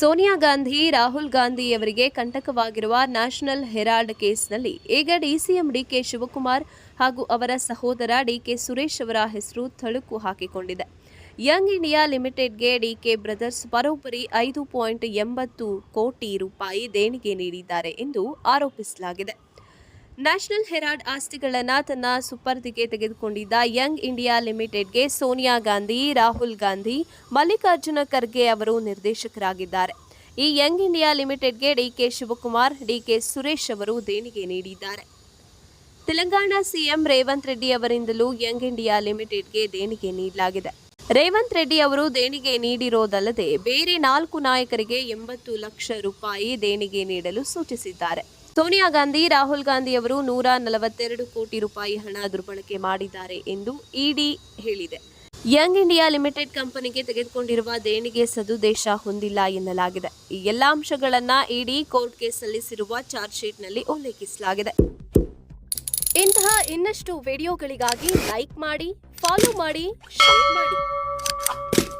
ಸೋನಿಯಾ ಗಾಂಧಿ, ರಾಹುಲ್ ಗಾಂಧಿಯವರಿಗೆ ಕಂಟಕವಾಗಿರುವ National Herald ಕೇಸ್ನಲ್ಲಿ ಈಗ ಡಿಸಿಎಂ ಡಿಕೆ ಶಿವಕುಮಾರ್ ಹಾಗೂ ಅವರ ಸಹೋದರ ಡಿಕೆ ಸುರೇಶ್ ಅವರ ಹೆಸರು ಥಳುಕು ಹಾಕಿಕೊಂಡಿದೆ. ಯಂಗ್ ಇಂಡಿಯಾ ಲಿಮಿಟೆಡ್ಗೆ ಡಿಕೆ ಬ್ರದರ್ಸ್ ಬರೋಬ್ಬರಿ ಐದು ಪಾಯಿಂಟ್ ಎಂಬತ್ತು ಕೋಟಿ ರೂಪಾಯಿ ದೇಣಿಗೆ ನೀಡಿದ್ದಾರೆ ಎಂದು ಆರೋಪಿಸಲಾಗಿದೆ. ನ್ಯಾಷನಲ್ ಹೆರಾಲ್ಡ್ ಆಸ್ತಿಗಳನ್ನು ತನ್ನ ಸುಪರ್ದಿಗೆ ತೆಗೆದುಕೊಂಡಿದ್ದ ಯಂಗ್ ಇಂಡಿಯಾ ಲಿಮಿಟೆಡ್ಗೆ ಸೋನಿಯಾ ಗಾಂಧಿ, ರಾಹುಲ್ ಗಾಂಧಿ, ಮಲ್ಲಿಕಾರ್ಜುನ ಖರ್ಗೆ ಅವರು ನಿರ್ದೇಶಕರಾಗಿದ್ದಾರೆ. ಈ ಯಂಗ್ ಇಂಡಿಯಾ ಲಿಮಿಟೆಡ್ಗೆ ಡಿಕೆ ಶಿವಕುಮಾರ್ ಡಿಕೆ ಸುರೇಶ್ ಅವರು ದೇಣಿಗೆ ನೀಡಿದ್ದಾರೆ. ತೆಲಂಗಾಣ ಸಿಎಂ ರೇವಂತ್ ರೆಡ್ಡಿ ಅವರಿಂದಲೂ ಯಂಗ್ ಇಂಡಿಯಾ ಲಿಮಿಟೆಡ್ಗೆ ದೇಣಿಗೆ ನೀಡಲಾಗಿದೆ. ರೇವಂತ್ ರೆಡ್ಡಿ ಅವರು ದೇಣಿಗೆ ನೀಡಿರೋದಲ್ಲದೆ ಬೇರೆ ನಾಲ್ಕು ನಾಯಕರಿಗೆ ಎಂಬತ್ತು ಲಕ್ಷ ರೂಪಾಯಿ ದೇಣಿಗೆ ನೀಡಲು ಸೂಚಿಸಿದ್ದಾರೆ. ಸೋನಿಯಾ ಗಾಂಧಿ, ರಾಹುಲ್ ಗಾಂಧಿ ಅವರು ನೂರ ನಲವತ್ತೆರಡು ಕೋಟಿ ರೂಪಾಯಿ ಹಣ ದುರ್ಬಳಕೆ ಮಾಡಿದ್ದಾರೆ ಎಂದು ಇಡಿ ಹೇಳಿದೆ. ಯಂಗ್ ಇಂಡಿಯಾ ಲಿಮಿಟೆಡ್ ಕಂಪನಿಗೆ ತೆಗೆದುಕೊಂಡಿರುವ ದೇಣಿಗೆ ಸದುದ್ದೇಶ ಹೊಂದಿಲ್ಲ ಎನ್ನಲಾಗಿದೆ. ಈ ಎಲ್ಲ ಅಂಶಗಳನ್ನ ಇಡಿ ಕೋರ್ಟ್ಗೆ ಸಲ್ಲಿಸಿರುವ ಚಾರ್ಜ್ ಶೀಟ್ನಲ್ಲಿ ಉಲ್ಲೇಖಿಸಲಾಗಿದೆ. ಇಂತಹ ಇನ್ನಷ್ಟು ವಿಡಿಯೋಗಳಿಗಾಗಿ ಲೈಕ್ ಮಾಡಿ, ಫಾಲೋ ಮಾಡಿ, ಶೇರ್ ಮಾಡಿ.